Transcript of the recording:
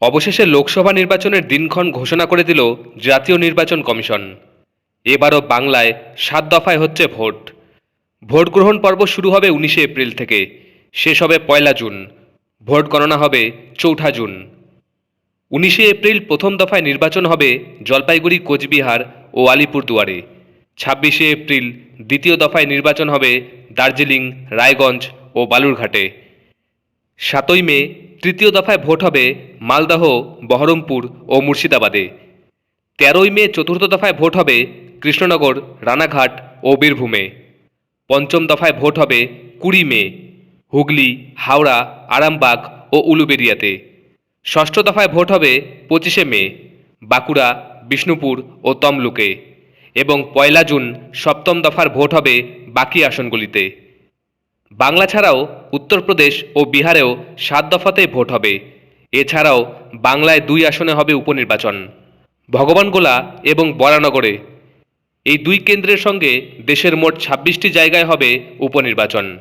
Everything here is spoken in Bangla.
অবশেষে লোকসভা নির্বাচনের দিনক্ষণ ঘোষণা করে দিল জাতীয় নির্বাচন কমিশন। এবারও বাংলায় সাত দফায় হচ্ছে ভোট। ভোট গ্রহণ পর্ব শুরু হবে উনিশে এপ্রিল থেকে। শেষ হবে পয়লা জুন। ভোট গণনা হবে চৌঠা জুন। উনিশে এপ্রিল প্রথম দফায় নির্বাচন হবে জলপাইগুড়ি, কোচবিহার ও আলিপুরদুয়ারে। ছাব্বিশে এপ্রিল দ্বিতীয় দফায় নির্বাচন হবে দার্জিলিং, রায়গঞ্জ ও বালুরঘাটে। সাতই মে, তৃতীয় দফায় ভোট হবে মালদহ, বহরমপুর ও মুর্শিদাবাদে। তেরোই মে, চতুর্থ দফায় ভোট হবে কৃষ্ণনগর, রানাঘাট ও বীরভূমে। পঞ্চম দফায় ভোট হবে কুড়ি মে, হুগলি, হাওড়া, আরামবাগ ও উলুবেরিয়াতে। ষষ্ঠ দফায় ভোট হবে পঁচিশে মে, বাঁকুড়া, বিষ্ণুপুর ও তমলুকে। এবং পয়লা জুন সপ্তম দফার ভোট হবে বাকি আসনগুলিতে। বাংলা ছাড়াও উত্তরপ্রদেশ ও বিহারেও সাত দফাতে ভোট হবে। এছাড়াও বাংলায় দুই আসনে হবে উপনির্বাচন। ভগবানগোলা এবং বরানগরে। এই দুই কেন্দ্রের সঙ্গে দেশের মোট ছাব্বিশটি জায়গায় হবে উপনির্বাচন।